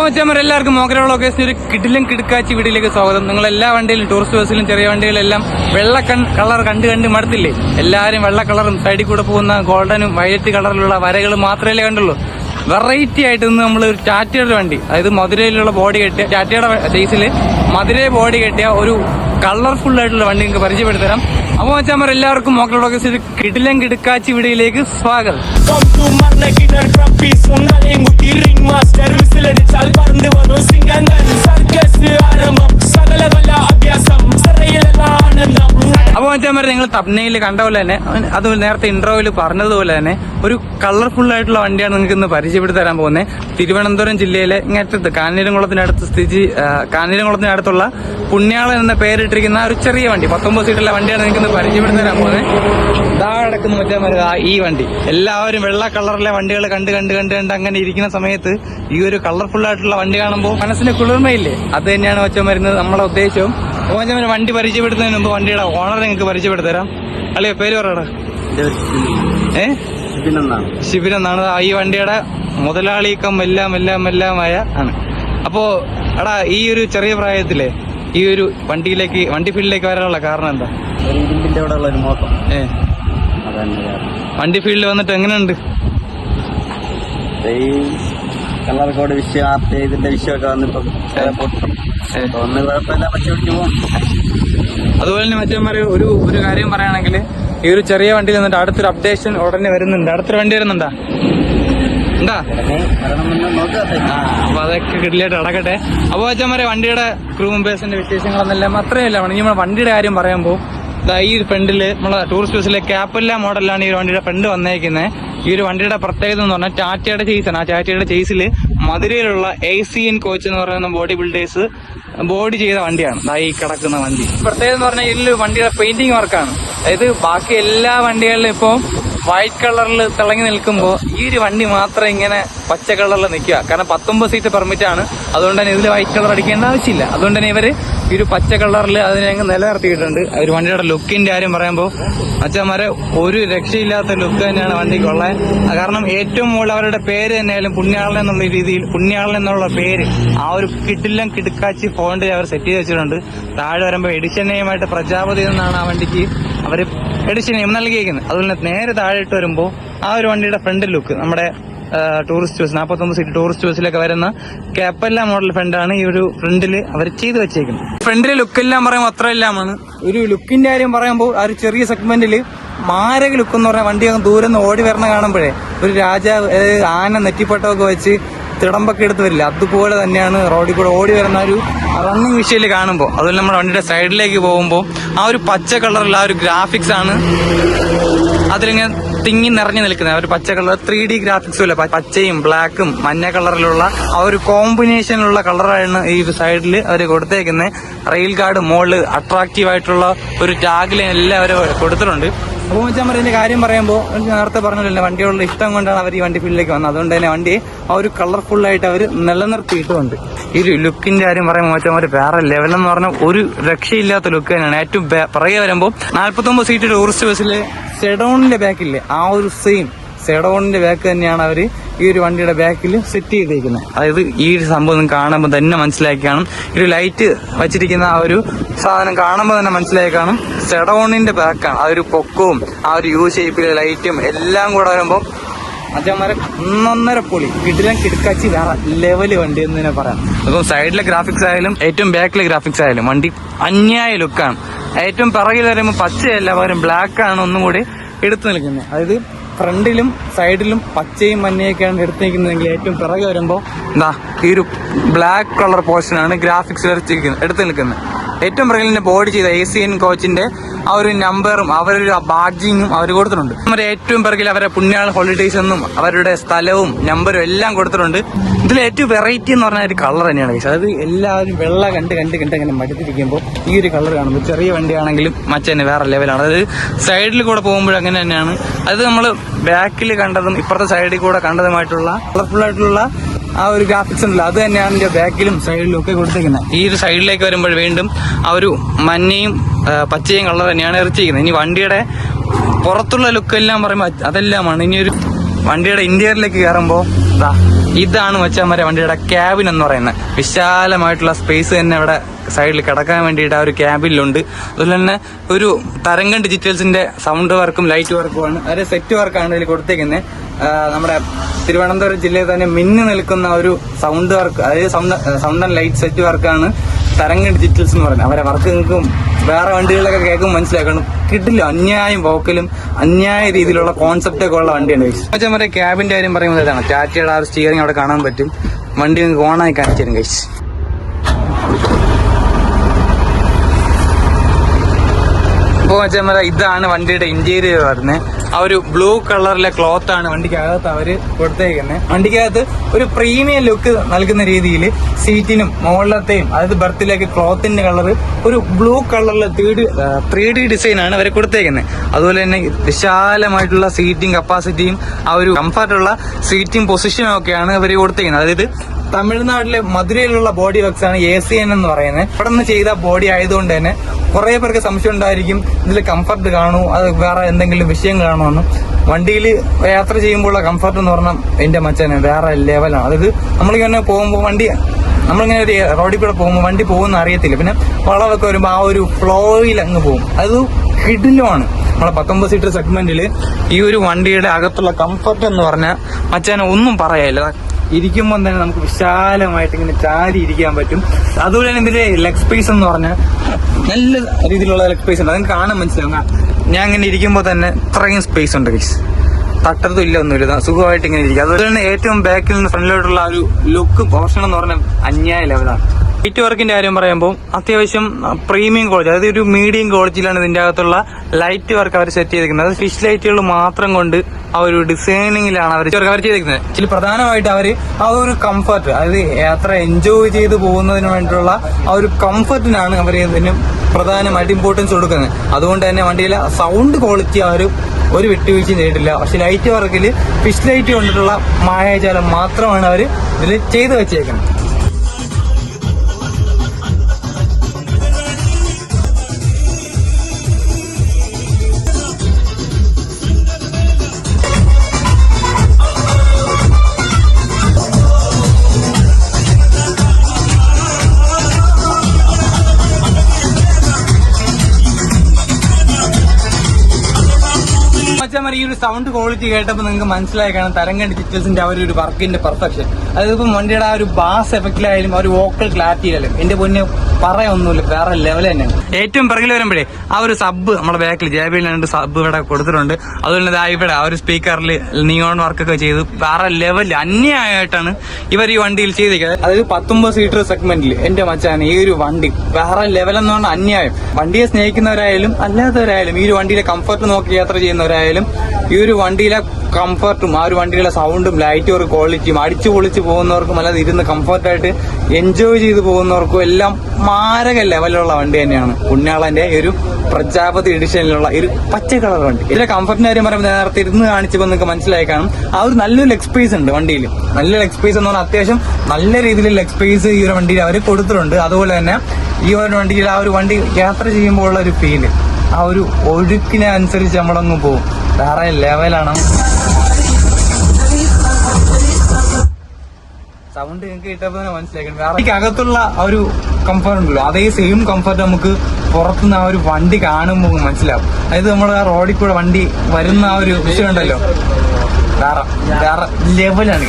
അപ്പോൾ വെച്ചാൽ എല്ലാവർക്കും മോക്കര ലൊക്കേഷൻ ഒരു കിടിലും കിടുക്കാച്ചി വീടിലേക്ക് സ്വാഗതം. നിങ്ങൾ എല്ലാ വണ്ടിയിലും ടൂറിസ്റ്റ് ബസ്സിലും ചെറിയ വണ്ടികളെല്ലാം വെള്ള കൺ കളർ കണ്ട് കണ്ട് മടുത്തില്ലേ? എല്ലാവരും വെള്ള കളറും സൈഡിൽ കൂടെ പോകുന്ന ഗോൾഡനും വയലറ്റ് കളറിലുള്ള വരകൾ മാത്രമേ കണ്ടുള്ളൂ. വെറൈറ്റി ആയിട്ട് ഇന്ന് നമ്മൾ ഒരു ടാറ്റയുടെ വണ്ടി അതായത് മധുരയിലുള്ള ബോഡി കെട്ടിയ ടാറ്റയുടെ ഡേസിൽ മധുരയെ ബോഡി കെട്ടിയ ഒരു കളർഫുൾ ആയിട്ടുള്ള വണ്ടി നിങ്ങൾക്ക് പരിചയപ്പെടുത്തരാം അപ്പോൾ വെച്ചാൽ എല്ലാവർക്കും മോക്കളോടൊക്കെ ലൊക്കേഷൻ കിടിലം കിടക്കാച്ചി വീടിലേക്ക് സ്വാഗതം. സർക്കസ് ആരംഭം സകലകല അഭ്യാസം അപ്പോൾ മച്ചാമാരെ നിങ്ങൾ തപ്നയിൽ കണ്ട പോലെ തന്നെ അത് നേരത്തെ ഇൻട്രോയിൽ പറഞ്ഞതുപോലെ തന്നെ ഒരു കളർഫുൾ ആയിട്ടുള്ള വണ്ടിയാണ് നിങ്ങൾക്ക് ഇന്ന് പരിചയപ്പെടുത്തി തരാൻ പോകുന്നത് തിരുവനന്തപുരം ജില്ലയിലെ ഇങ്ങനത്തെ കാഞ്ഞിരംകുളത്തിനടുത്ത് സ്ഥിതി കാനീരംകുളത്തിനടുത്തുള്ള പുണ്യാളൻ എന്ന പേരിട്ടിരിക്കുന്ന ഒരു ചെറിയ വണ്ടി പത്തൊമ്പത് സീറ്റുള്ള വണ്ടിയാണ് നിങ്ങൾക്ക് ഇന്ന് പരിചയപ്പെടുത്തി തരാൻ പോകുന്നത് ഇതാ കിടക്കുന്ന ദാ ഈ വണ്ടി. എല്ലാവരും വെള്ള കളറിലെ വണ്ടികൾ കണ്ട് കണ്ട് കണ്ട് കണ്ട് അങ്ങനെ ഇരിക്കുന്ന സമയത്ത് ഈ ഒരു കളർഫുൾ ആയിട്ടുള്ള വണ്ടി കാണുമ്പോൾ മനസ്സിന് കുളിർമയില്ലേ? അത് തന്നെയാണ് മച്ചമാരുന്നത് നമ്മളെ ഉദ്ദേശവും. അപ്പോൾ ഞാൻ വണ്ടി പരിചയപ്പെടുത്തുന്നതിന് മുമ്പ് വണ്ടിയുടെ ഓണർ നിങ്ങൾക്ക് പരിചയപ്പെടുത്തരാം. അല്ലേ പേര് പറയടാ. ഏ? ശിബിൻ എന്നാണ്. ഈ വണ്ടിയുടെ മുതലാളിക്കം എല്ലാം എല്ലാം എല്ലാമായ ആണ്. അപ്പോ എടാ ഈ ഒരു ചെറിയ പ്രായത്തിലെ ഈ ഒരു വണ്ടിയിലേക്ക് വണ്ടി ഫീൽഡിലേക്ക് വരാനുള്ള കാരണം എന്താ. വണ്ടി ഫീൽഡിൽ വന്നിട്ട് എങ്ങനെയുണ്ട്? ഈ കളർ കോഡ് വിഷയം ഇതിന്റെ വിഷയമൊക്കെ വന്നിപ്പോ പോകും അതുപോലെ തന്നെ മറ്റന്മാര് ഒരു ഒരു കാര്യം പറയുകയാണെങ്കിൽ ഈ ഒരു ചെറിയ വണ്ടിയിൽ നിന്നിട്ട് അടുത്തൊരു അപ്ഡേഷൻ ഉടനെ വരുന്നുണ്ട്. അടുത്തൊരു വണ്ടി വരുന്നുണ്ടാ? ഉണ്ടാ അപ്പൊ അതൊക്കെ കിട്ടിലായിട്ട് അടക്കട്ടെ അപ്പൊ അച്ഛന്മാരെ വണ്ടിയുടെ ക്രൂ മെമ്പേഴ്സിന്റെ വിശേഷങ്ങളൊന്നെല്ലാം അത്രയല്ല ഇനി നമ്മൾ വണ്ടിയുടെ കാര്യം പറയുമ്പോൾ ദാ ഈ ഫ്രണ്ടിൽ നമ്മളെ ടൂറിസ്റ്റ് ബസ്സിലെ ക്യാപ്പല്ല മോഡലാണ് ഈ വണ്ടിയുടെ ഫ്രണ്ട് വന്നേക്കുന്നത് ഈ ഒരു വണ്ടിയുടെ പ്രത്യേകത എന്ന് പറഞ്ഞാൽ ടാറ്റയുടെ ചെയ്സാണ് ആ ടാറ്റയുടെ ചേസിൽ മധുരയിലുള്ള എ സി എൻ കോച്ച് എന്ന് പറയുന്ന ബോഡി ബിൽഡേഴ്സ് ബോഡി ചെയ്ത വണ്ടിയാണ്. ഈ കിടക്കുന്ന വണ്ടി. പ്രത്യേകത എന്ന് പറഞ്ഞാൽ ഇതിൽ വണ്ടിയുടെ പെയിന്റിങ് വർക്കാണ് അതായത് ബാക്കി എല്ലാ വണ്ടികളിലും ഇപ്പോൾ വൈറ്റ് കളറിൽ തിളങ്ങി നിൽക്കുമ്പോൾ ഈ ഒരു വണ്ടി മാത്രം ഇങ്ങനെ പച്ച കളറിൽ നിൽക്കുക. കാരണം പത്തൊമ്പത് സീറ്റ് പെർമിറ്റ് ആണ്. അതുകൊണ്ട് തന്നെ ഇതിൽ വൈറ്റ് കളർ അടിക്കേണ്ട ആവശ്യമില്ല. അതുകൊണ്ട് തന്നെ ഇവർ ഈ ഒരു പച്ച കളറിൽ അതിനെ അങ്ങ് നിലനിർത്തിയിട്ടുണ്ട്. ഒരു വണ്ടിയുടെ ലുക്കിന്റെ കാര്യം പറയുമ്പോൾ അച്ഛന്മാരെ ഒരു രക്ഷയില്ലാത്ത ലുക്ക് തന്നെയാണ് വണ്ടിക്കുള്ളത് കാരണം ഏറ്റവും മുകളിൽ അവരുടെ പേര് തന്നെയായാലും പുണ്യാളൻ എന്നുള്ള രീതിയിൽ പുണ്യാളൻ എന്നുള്ള പേര് ആ ഒരു കിട്ടില്ലം കിടുക്കാച്ചി ഫോണ്ടിൽ അവർ സെറ്റ് ചെയ്ത് വെച്ചിട്ടുണ്ട്. താഴെ വരുമ്പോൾ എഡിഷൻ നെയിമായിട്ട് പ്രജാപതി എന്നാണ് ആ വണ്ടിക്ക് അവർ എഡിഷൻ നെയിം നൽകിയിരിക്കുന്നത് അതുപോലെ തന്നെ നേരെ താഴെയിട്ട് വരുമ്പോൾ ആ ഒരു വണ്ടിയുടെ ഫ്രണ്ട് ലുക്ക് നമ്മുടെ ടൂറിസ്റ്റ് ബസ് നാൽപ്പത്തൊമ്പത് സീറ്റ് ടൂറിസ്റ്റ് ബസ്സിലൊക്കെ വരുന്ന കേപ്പല്ല മോഡൽ ഫ്രണ്ടാണ് ഈ ഒരു ഫ്രണ്ടിൽ അവർ ചെയ്ത് വെച്ചേക്കുന്നത്. ഫ്രണ്ടിലെ ലുക്കെല്ലാം പറയുമ്പോൾ അത്ര എല്ലാമാണ് ഒരു ലുക്കിന്റെ കാര്യം പറയുമ്പോൾ ആ ഒരു ചെറിയ സെഗ്മെന്റിൽ മാരക ലുക്ക് എന്ന് പറഞ്ഞാൽ വണ്ടി അങ്ങ് ദൂരെ നിന്ന് ഓടി വരണ കാണുമ്പോഴേ ഒരു രാജാവ് ആന നെറ്റിപ്പട്ടമൊക്കെ വെച്ച് തിടമ്പൊക്കെ എടുത്ത് വരില്ല. അതുപോലെ തന്നെയാണ് റോഡിൽ കൂടെ ഓടി വരുന്ന ഒരു റണ്ണിങ് വിഷയിൽ കാണുമ്പോൾ അതുപോലെ നമ്മുടെ വണ്ടിയുടെ സൈഡിലേക്ക് പോകുമ്പോൾ ആ ഒരു പച്ച കളറിൽ ആ ഒരു ഗ്രാഫിക്സ് ആണ് അതിലിങ്ങനെ തിങ്ങി നിറഞ്ഞു നിൽക്കുന്നത്. ഒരു പച്ച കളർ ത്രീ ഡി ഗ്രാഫിക്സും അല്ല പച്ചയും ബ്ലാക്കും മഞ്ഞ കളറിലുള്ള ആ ഒരു കോമ്പിനേഷനിലുള്ള കളറാണ് ഈ സൈഡിൽ അവർ കൊടുത്തേക്കുന്നത് റെയിൽ ഗാർഡ് മോൾ അട്രാക്റ്റീവ് ആയിട്ടുള്ള ഒരു ടാഗിൽ എല്ലാം അവർ കൊടുത്തിട്ടുണ്ട്. ഇതിന്റെ കാര്യം പറയുമ്പോൾ നേരത്തെ പറഞ്ഞില്ല വണ്ടിയോടുള്ള ഇഷ്ടം കൊണ്ടാണ് അവർ ഈ വണ്ടി ഫീൽഡിലേക്ക് വന്നത്. അതുകൊണ്ട് തന്നെ വണ്ടി ആ ഒരു കളർഫുൾ ആയിട്ട് അവർ നിലനിർത്തിയിട്ടുമുണ്ട്. ഈ ഒരു ലുക്കിന്റെ കാര്യം പറയുമ്പോൾ വെച്ചാൽ വേറെ ലെവൽ എന്ന് പറഞ്ഞാൽ ഒരു രക്ഷയില്ലാത്ത ലുക്ക് തന്നെയാണ്. ഏറ്റവും പറയുക വരുമ്പോൾ നാൽപ്പത്തൊമ്പത് സീറ്റ് ടൂറിസ്റ്റ് ബസ്സിൽ സെഡോണിന്റെ ബാക്കില്ലേ ആ ഒരു സെയിം സെഡോണിന്റെ ബാക്ക് തന്നെയാണ് അവർ ഈ ഒരു വണ്ടിയുടെ ബാക്കിൽ സെറ്റ് ചെയ്തേക്കുന്നത് അതായത് ഈ ഒരു സംഭവം കാണുമ്പോൾ തന്നെ മനസ്സിലാക്കി കാണും. ഈ ഒരു ലൈറ്റ് വച്ചിരിക്കുന്ന ആ ഒരു സാധനം കാണുമ്പോൾ തന്നെ മനസ്സിലാക്കി കാണും. സെഡോണിന്റെ ബാക്കാണ് ആ ഒരു പൊക്കവും ആ ഒരു യു ഷേപ്പിലെ ലൈറ്റും എല്ലാം കൂടെ വരുമ്പോൾ അച്ഛന്മാരെ ഒന്നൊന്നര പൊളി. കിടിലം കിടക്കാച്ചി വേറെ ലെവൽ വണ്ടി എന്ന് തന്നെ പറയാം. അപ്പം സൈഡിലെ ഗ്രാഫിക്സ് ആയാലും ഏറ്റവും ബാക്കിലെ ഗ്രാഫിക്സ് ആയാലും വണ്ടി അന്യായ ലുക്കാണ് ഏറ്റവും പിറകിൽ വരുമ്പോൾ പച്ചയല്ല പകരം ബ്ലാക്ക് ആണ് ഒന്നും കൂടി എടുത്തു നിൽക്കുന്നത് അതായത് ഫ്രണ്ടിലും സൈഡിലും പച്ചയും മഞ്ഞയൊക്കെയാണ് എടുത്തു നിൽക്കുന്നതെങ്കിൽ ഏറ്റവും പിറകെ വരുമ്പോൾ എന്താ ഈ ഒരു ബ്ലാക്ക് കളർ പോർഷനാണ് ഗ്രാഫിക്സ് വരച്ചിരിക്കുന്നത് എടുത്ത് നിൽക്കുന്നത്. ഏറ്റവും പിറകിലിന്റെ ബോർഡ് ചെയ്ത എ സി എൻ കോച്ചിന്റെ ആ ഒരു നമ്പറും അവരൊരു ബാഡ്ജിങ്ങും അവർ കൊടുത്തിട്ടുണ്ട്. നമ്മുടെ ഏറ്റവും പിറകിൽ അവരെ പുണ്യാള ഹോളിഡേയ്സ് എന്നും അവരുടെ സ്ഥലവും നമ്പറും എല്ലാം കൊടുത്തിട്ടുണ്ട്. ഇതിൽ ഏറ്റവും വെറൈറ്റി എന്ന് പറഞ്ഞാൽ ഒരു കളർ തന്നെയാണ് പക്ഷേ അതായത് എല്ലാവരും വെള്ള കണ്ട് കണ്ട് കണ്ട് അങ്ങനെ മടുത്തിരിക്കുമ്പോൾ ഈ ഒരു കളർ കാണുമ്പോൾ ചെറിയ വണ്ടിയാണെങ്കിലും മറ്റേ വേറെ ലെവലാണ് അതായത് സൈഡിൽ കൂടെ പോകുമ്പോൾ അങ്ങനെ തന്നെയാണ്. അത് നമ്മൾ ബാക്കിൽ കണ്ടതും ഇപ്പുറത്തെ സൈഡിൽ കൂടെ കണ്ടതുമായിട്ടുള്ള കളർഫുൾ ആയിട്ടുള്ള ആ ഒരു ഗ്രാഫിക്സ് ഉണ്ടല്ലോ. അത് തന്നെയാണ് എന്റെ ബാക്കിലും സൈഡിലും ഒക്കെ കൊടുത്തേക്കുന്നത്. ഈ ഒരു സൈഡിലേക്ക് വരുമ്പോൾ വീണ്ടും ആ ഒരു മഞ്ഞയും പച്ചയും കളർ തന്നെയാണ് ഇറച്ചിരിക്കുന്നത് ഇനി വണ്ടിയുടെ പുറത്തുള്ള ലുക്ക് എല്ലാം പറയുമ്പോൾ അതെല്ലാമാണ്. ഇനി ഒരു വണ്ടിയുടെ ഇന്റീരിയറിലേക്ക് കയറുമ്പോൾ ഇതാണ് മച്ചാമാരെ വണ്ടിയുടെ ക്യാബിൻ എന്ന് പറയുന്നത്. വിശാലമായിട്ടുള്ള സ്പേസ് തന്നെ അവിടെ സൈഡിൽ കിടക്കാൻ വേണ്ടിയിട്ട് ആ ഒരു ക്യാബിനിലുണ്ട് അതുപോലെ തന്നെ ഒരു തരംഗം ഡിജിറ്റൽസിന്റെ സൗണ്ട് വർക്കും ലൈറ്റ് വർക്കും ആണ്. അതായത് സെറ്റ് വർക്കാണ് ഇതിൽ കൊടുത്തേക്കുന്നത് നമ്മുടെ തിരുവനന്തപുരം ജില്ലയിൽ തന്നെ മിന്നു നിൽക്കുന്ന ഒരു സൗണ്ട് വർക്ക് അതായത് sound sound and light set വർക്കാണ് തരംഗം ഡിജിറ്റൽസ് എന്ന് പറയുന്നത്. അവരെ വർക്ക് നിങ്ങൾക്കും വേറെ വണ്ടികളിലൊക്കെ കേൾക്കുമ്പോൾ മനസ്സിലാക്കണം. കിട്ടില്ല. അന്യായം വോക്കലും അന്യായ രീതിയിലുള്ള കോൺസെപ്റ്റ് ഒക്കെ ഉള്ള വണ്ടിയാണ് പക്ഷേ പറയാം ക്യാബിന്റെ കാര്യം പറയുമ്പോൾ ഇതാണ്. ടാറ്റയുടെ ആ സ്റ്റിയറിംഗ് അവിടെ കാണാൻ പറ്റും. വണ്ടി നിങ്ങൾക്ക് ഓണായി കാണിച്ചു തരും കഴിച്ച് ഇപ്പോൾ വെച്ചാൽ ഇതാണ് വണ്ടിയുടെ ഇന്റീരിയർ വരുന്നത്. ആ ഒരു ബ്ലൂ കളറിലെ ക്ലോത്ത് ആണ് വണ്ടിക്കകത്ത് അവർ കൊടുത്തേക്കുന്നത് വണ്ടിക്കകത്ത് ഒരു പ്രീമിയം ലുക്ക് നൽകുന്ന രീതിയിൽ സീറ്റിനും മുകളിലത്തെയും അതായത് ബർത്തിലേക്ക് ക്ലോത്തിന്റെ കളർ ഒരു ബ്ലൂ കളറിലെ ത്രീ ഡി ഡിസൈൻ ആണ് അവർ കൊടുത്തേക്കുന്നത് അതുപോലെ തന്നെ വിശാലമായിട്ടുള്ള സീറ്റിംഗ് കപ്പാസിറ്റിയും ആ ഒരു കംഫർട്ടുള്ള സീറ്റിംഗ് പൊസിഷനും ഒക്കെയാണ് അവർ കൊടുത്തേക്കുന്നത് അതായത് തമിഴ്നാട്ടിലെ മധുരയിലുള്ള ബോഡി വർക്ക്സ് ആണ് എ സി എൻ എന്ന് പറയുന്നത്. അവിടെ നിന്ന് ചെയ്ത ബോഡി ആയതുകൊണ്ട് തന്നെ കുറെ പേർക്ക് സംശയം ഉണ്ടായിരിക്കും ഇതിൽ കംഫർട്ട് കാണൂ അത് വേറെ എന്തെങ്കിലും വിഷയം കാണുമെന്ന്. വണ്ടിയിൽ യാത്ര ചെയ്യുമ്പോഴുള്ള കംഫർട്ട് എന്ന് പറഞ്ഞാൽ എന്റെ മച്ചനെ വേറെ ലെവലാണ് അതായത് നമ്മളിങ്ങനെ പോകുമ്പോൾ വണ്ടി നമ്മളിങ്ങനെ ഒരു റോഡിൽ കൂടെ പോകുമ്പോൾ വണ്ടി പോകുന്ന അറിയത്തില്ല. പിന്നെ വളവൊക്കെ വരുമ്പോൾ ആ ഒരു ഫ്ലോയിൽ അങ്ങ് പോകും. അത് കിടിലുമാണ് നമ്മളെ പത്തൊമ്പത് സീറ്റർ സെഗ്മെന്റിൽ ഈ ഒരു വണ്ടിയുടെ അകത്തുള്ള കംഫർട്ട് എന്ന് പറഞ്ഞാൽ മച്ചാനെ ഒന്നും പറയാനില്ല ഇരിക്കുമ്പോൾ തന്നെ നമുക്ക് വിശാലമായിട്ട് ഇങ്ങനെ ചാരി ഇരിക്കാൻ പറ്റും. അതുപോലെ തന്നെ ഇതിന്റെ ലെഗ് സ്പേസ് എന്ന് പറഞ്ഞാൽ നല്ല രീതിയിലുള്ള ലെഗ് സ്പേസ് ഉണ്ട്. അതിന് കാണാൻ മനസ്സിലാവും. ഞാൻ ഇങ്ങനെ ഇരിക്കുമ്പോൾ തന്നെ ഇത്രയും സ്പേസ് ഉണ്ട് ഗൈസ് തട്ടത്തും ഇല്ല ഒന്നുമില്ല. സുഖമായിട്ട് ഇങ്ങനെ ഇരിക്കും അതുപോലെ തന്നെ ഏറ്റവും ബാക്കിൽ നിന്ന് ഫ്രണ്ടിലോട്ടുള്ള ഒരു ലുക്ക് പോർഷൻ എന്ന് പറഞ്ഞാൽ അന്യായ ലെവലാണ് ലൈറ്റ് വർക്കിന്റെ കാര്യം പറയുമ്പോൾ അത്യാവശ്യം പ്രീമിയം ക്വാളിറ്റി അതായത് ഒരു മീഡിയം ക്വാളിറ്റിയിലാണ് ഇതിന്റെ അകത്തുള്ള ലൈറ്റ് വർക്ക് അവർ സെറ്റ് ചെയ്തിരിക്കുന്നത്. അത് ഫിഷ് ലൈറ്റുകൾ മാത്രം കൊണ്ട് ആ ഒരു ഡിസൈനിങ്ങിലാണ് അവർ അവർ ചെയ്തിരിക്കുന്നത്. ഇതിൽ പ്രധാനമായിട്ട് അവർ ആ ഒരു കംഫർട്ട് അതായത് യാത്ര എൻജോയ് ചെയ്ത് പോകുന്നതിന് വേണ്ടിയിട്ടുള്ള ആ ഒരു കംഫർട്ടിനാണ് അവർ ഇതിന് പ്രധാനമായിട്ട് ഇമ്പോർട്ടൻസ് കൊടുക്കുന്നത്. അതുകൊണ്ട് തന്നെ വണ്ടിയിലെ സൗണ്ട് ക്വാളിറ്റി അവർ ഒരു വിട്ടുവീഴ്ചയും ചെയ്തിട്ടില്ല പക്ഷെ ലൈറ്റ് വർക്കിൽ ഫിഷ് ലൈറ്റ് കൊണ്ടിട്ടുള്ള മായാജാലം മാത്രമാണ് അവർ ഇതിൽ ചെയ്തു വെച്ചേക്കുന്നത്. മച്ചാമാർ ഈ ഒരു സൗണ്ട് ക്വാളിറ്റി കേട്ടപ്പോൾ നിങ്ങൾക്ക് മനസ്സിലായി കാണാം തരംഗ ഡിജിറ്റൽസിന്റെ ആ ഒരു വർക്കിന്റെ പെർഫെക്ഷൻ അതായത് ഇപ്പം വണ്ടിയുടെ ആ ഒരു ബാസ് എഫക്റ്റിലായാലും ആ ഒരു വോക്കൽ ക്ലാരിറ്റിയിലായാലും എന്റെ പൊന്നെ പറയൊന്നുമില്ല വേറെ ലെവൽ തന്നെയാണ് ഏറ്റവും പിറകിൽ വരുമ്പോഴേ ആ ഒരു സബ് നമ്മുടെ ബാക്കിൽ ജേബിയിൽ രണ്ട് സബ് ഇവിടെ കൊടുത്തിട്ടുണ്ട്. അതുപോലെ തന്നെ ഇവിടെ ആ ഒരു സ്പീക്കറിൽ നിയോൺ വർക്കൊക്കെ ചെയ്ത്. വേറെ ലെവൽ അന്യായിട്ടാണ് ഇവർ ഈ വണ്ടിയിൽ ചെയ്തിരിക്കുന്നത്. അതായത് പത്തൊമ്പത് സീറ്റർ സെഗ്മെന്റിൽ എന്റെ മച്ചാൻ ഈ ഒരു വണ്ടി വേറെ ലെവൽ എന്ന് പറഞ്ഞാൽ അന്യായം. വണ്ടിയെ സ്നേഹിക്കുന്നവരായാലും അല്ലാത്തവരായാലും ഈ ഒരു വണ്ടിയിലെ കംഫർട്ട് നോക്കി യാത്ര ചെയ്യുന്നവരായാലും ഈ ഒരു വണ്ടിയിലെ കംഫർട്ടും ആ ഒരു വണ്ടിയിലെ സൗണ്ടും ലൈറ്റും ഒരു ക്വാളിറ്റിയും അടിച്ചു പൊളിച്ച് പോകുന്നവർക്കും അല്ലാതെ ഇരുന്ന് കംഫർട്ടായിട്ട് എൻജോയ് ചെയ്ത് പോകുന്നവർക്കും എല്ലാം മാരക ലെവലിലുള്ള വണ്ടി തന്നെയാണ്. കുഞ്ഞാളന്റെ ഒരു പ്രജാപതി എഡിഷനിലുള്ള ഒരു പച്ച കളർ വണ്ടി. ഇതിലെ കംഫർട്ടിന്റെ കാര്യം പറയുമ്പോൾ നേരത്തെ ഇരുന്ന് കാണിച്ചപ്പോൾ നിങ്ങൾക്ക് മനസ്സിലായി കാണും. ആ ഒരു നല്ലൊരു ലെഗ് സ്പേസ് ഉണ്ട് വണ്ടിയിൽ. നല്ല ലെഗ് സ്പേസ് എന്ന് പറഞ്ഞാൽ അത്യാവശ്യം നല്ല രീതിയിൽ ലെഗ് സ്പേസ് ഈ ഒരു വണ്ടിയിൽ അവർ കൊടുത്തിട്ടുണ്ട്. അതുപോലെ തന്നെ ഈ ഒരു വണ്ടിയിൽ ആ ഒരു വണ്ടി യാത്ര ചെയ്യുമ്പോൾ ഉള്ള ഒരു ഫീൽ ആ ഒരു ഒഴുക്കിനെ അനുസരിച്ച് നമ്മളങ്ങ് പോകും വേറെ ലെവലാണ് സൗണ്ട് നിങ്ങൾക്ക് കിട്ടപ്പോ തന്നെ മനസ്സിലാക്കണം വേറെ അകത്തുള്ള ആ ഒരു കംഫർട്ട് ഉണ്ടല്ലോ. അതേ സെയിം കംഫർട്ട് നമുക്ക് പുറത്തുനിന്ന് ആ ഒരു വണ്ടി കാണുമ്പോൾ മനസ്സിലാവും. അതായത് നമ്മൾ ആ റോഡിൽ കൂടെ വണ്ടി വരുന്ന ആ ഒരു വിഷയം ഉണ്ടല്ലോ. വേറെ വേറെ ലെവലാണ്